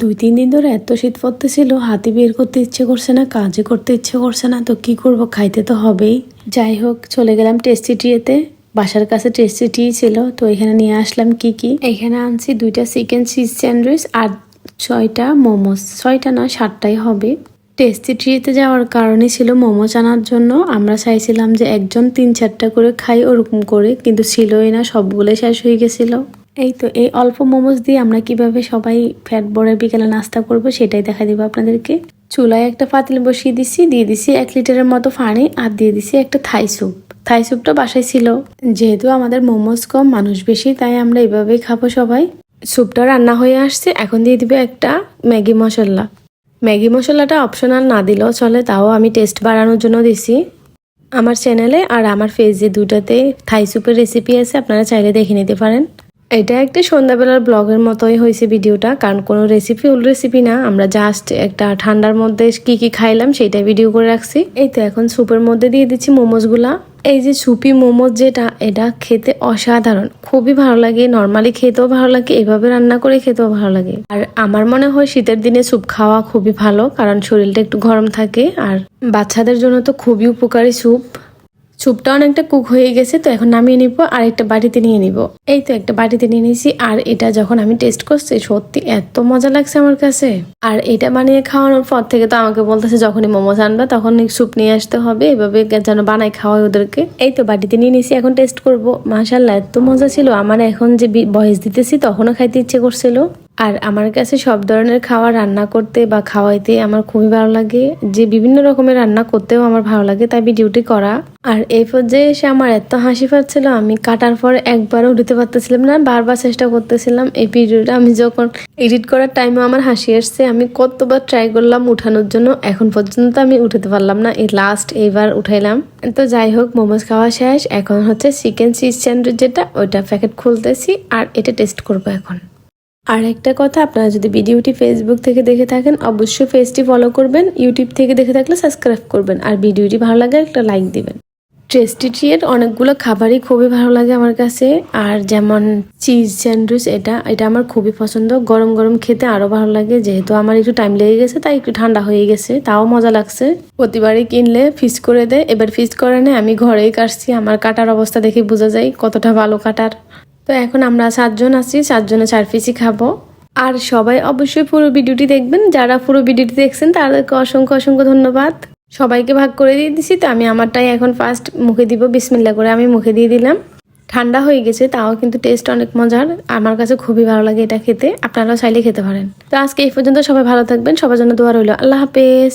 দুই তিন দিন ধরে এত শীত পড়তেছিল, হাতি বের করতে ইচ্ছে করছে না কাজে করতে ইচ্ছে করছে না, তো কি করব, খাইতে তো হবেই। যাই হোক, চলে গেলাম টেস্টি ট্রিয়েতে বাসার কাছে টেস্টি টি ছিল, তো এখানে নিয়ে আসলাম কি কি। এখানে আনছি দুইটা চিকেন চিজ স্যান্ডউইচ আর ছয়টা মোমোস, ছয়টা না, সাতটাই হবে। টেস্টি ট্রিতে যাওয়ার কারণে ছিল মোমোস আনার জন্য, আমরা চাইছিলাম যে একজন তিন চারটা করে খাই ওরকম করে, কিন্তু ছিলই না, সবগুলোই শেষ হয়ে গেছিল। এই তো, এই অল্প মোমোস দিয়ে আমরা কীভাবে সবাই ফ্যাট বড়ের বিকেলে নাস্তা করব সেটাই দেখা দিব আপনাদেরকে। চুলায় একটা পাতিল বসিয়ে দিছি, দিয়ে দিছি এক লিটারের মতো পানি আর দিয়ে দিছি একটা থাই স্যুপ। থাই স্যুপটা বাসায় ছিল। যেহেতু আমাদের মোমোস কম, মানুষ বেশি, তাই আমরা এইভাবেই খাব সবাই। স্যুপটা রান্না হয়ে আসছে, এখন দিয়ে দিবে একটা ম্যাগি মশলা। ম্যাগি মশলাটা অপশনাল না দিলেও চলে, তাও আমি টেস্ট বাড়ানোর জন্য দিছি। আমার চ্যানেলে আর আমার পেজে দুটাতে থাই স্যুপের রেসিপি আছে, আপনারা চাইলে দেখে নিতে পারেন। এটা একটা সন্ধ্যাবেলার ব্লগের মতোই হয়েছে ভিডিওটা, কারণ কোনো রেসিপি উল রেসিপি না। আমরা জাস্ট একটা ঠান্ডার মধ্যে কি কি খাইলাম সেটাই ভিডিও করে রাখছি। এই তো এখন স্যুপের মধ্যে দিয়ে দিচ্ছি মোমোসগুলা। এই যে সুপি মোমোস যেটা, এটা খেতে অসাধারণ। খুবই ভালো লাগে নর্মালি খেতেও ভালো লাগে, এভাবে রান্না করে খেতেও ভালো লাগে। আর আমার মনে হয় শীতের দিনে স্যুপ খাওয়া খুবই ভালো, কারণ শরীরটা একটু গরম থাকে। আর বাচ্চাদের জন্য তো খুবই উপকারী স্যুপ স্যুপটা অনেকটা কুক হয়ে গেছে, তো এখন নামিয়ে নিব, আর একটা বাটিতে নিয়ে নিব। এই তো একটা বাটিতে নিয়ে নিয়েছি, আর এটা যখন আমি টেস্ট করছি, সত্যি এত মজা লাগছে আমার কাছে। আর এটা বানিয়ে খাওয়ানোর পর থেকে তো আমাকে বলতেছে, যখনই মোমোস আনবে তখন স্যুপ নিয়ে আসতে হবে, এভাবে যেন বানাই খাওয়াই ওদেরকে। এই তো বাটিতে নিয়ে নিয়েছি, এখন টেস্ট করব। মাশাল্লাহ এত মজা ছিল। আমার এখন যে বয়স দিতেছি, তখনও খাইতে ইচ্ছে করছিল। আর আমার কাছে সব ধরনের খাওয়া রান্না করতে বা খাওয়াইতে আমার খুবই ভালো লাগে। যে বিভিন্ন রকমের রান্না করতেও আমার ভালো লাগে, তাই ভিডিওটি করা। আর এই পর্যায়ে এসে আমার এত হাসি পাচ্ছিল, আমি কাটার পর একবারও উঠতে পারতেছিলাম না, বারবার চেষ্টা করতেছিলাম। এই ভিডিওটা আমি যখন এডিট করার টাইমে আমার হাসি আসছে, আমি কতবার ট্রাই করলাম উঠানোর জন্য, এখন পর্যন্ত আমি উঠাতে পারলাম না। এই লাস্ট এইবার উঠাইলাম। তো যাই হোক, মোমোজ খাওয়া শেষ। এখন হচ্ছে চিকেন চিজ স্যান্ডউইচ যেটা, ওইটা প্যাকেট খুলতেছি, আর এটা টেস্ট করব এখন। আর একটা কথা, আপনারা যদি ভিডিওটি ফেসবুক থেকে দেখে থাকেন, অবশ্যই পেজটি ফলো করবেন ইউটিউব থেকে দেখে থাকলে সাবস্ক্রাইব করবেন, আর ভিডিওটি ভালো লাগে একটা লাইক দিবেন। ট্রিয়ের অনেকগুলো খাবারই খুবই ভালো লাগে আমার কাছে, আর যেমন চিজ স্যান্ডউইচ এটা এটা আমার খুবই পছন্দ। গরম গরম খেতে আরও ভালো লাগে, যেহেতু আমার একটু টাইম লেগে গেছে, তাই একটু ঠান্ডা হয়ে গেছে, তাও মজা লাগছে। প্রতিবারই কিনলে ফিস করে দেয়, এবার ফিস করে নেয় আমি ঘরেই কাটছি, আমার কাটার অবস্থা দেখে বোঝা যায় কতটা ভালো কাটার। তো এখন আমরা সাতজন আছি, সাতজনে চার পিসই খাব। আর সবাই অবশ্যই পুরো ভিডিওটি দেখবেন। যারা পুরো ভিডিওটি দেখছেন, তাদেরকে অসংখ্য অসংখ্য ধন্যবাদ। সবাইকে ভাগ করে দিয়ে দিছি, তো আমি আমারটাই এখন ফার্স্ট মুখে দিব বিসমিল্লা করে আমি মুখে দিয়ে দিলাম। ঠান্ডা হয়ে গেছে, তাও কিন্তু টেস্ট অনেক মজার। আমার কাছে খুবই ভালো লাগে এটা খেতে। আপনারাও চাইলে খেতে পারেন। তো আজকে এই পর্যন্ত সবাই ভালো থাকবেন। সবার জন্য দোয়া রইল। আল্লাহ হাফেজ।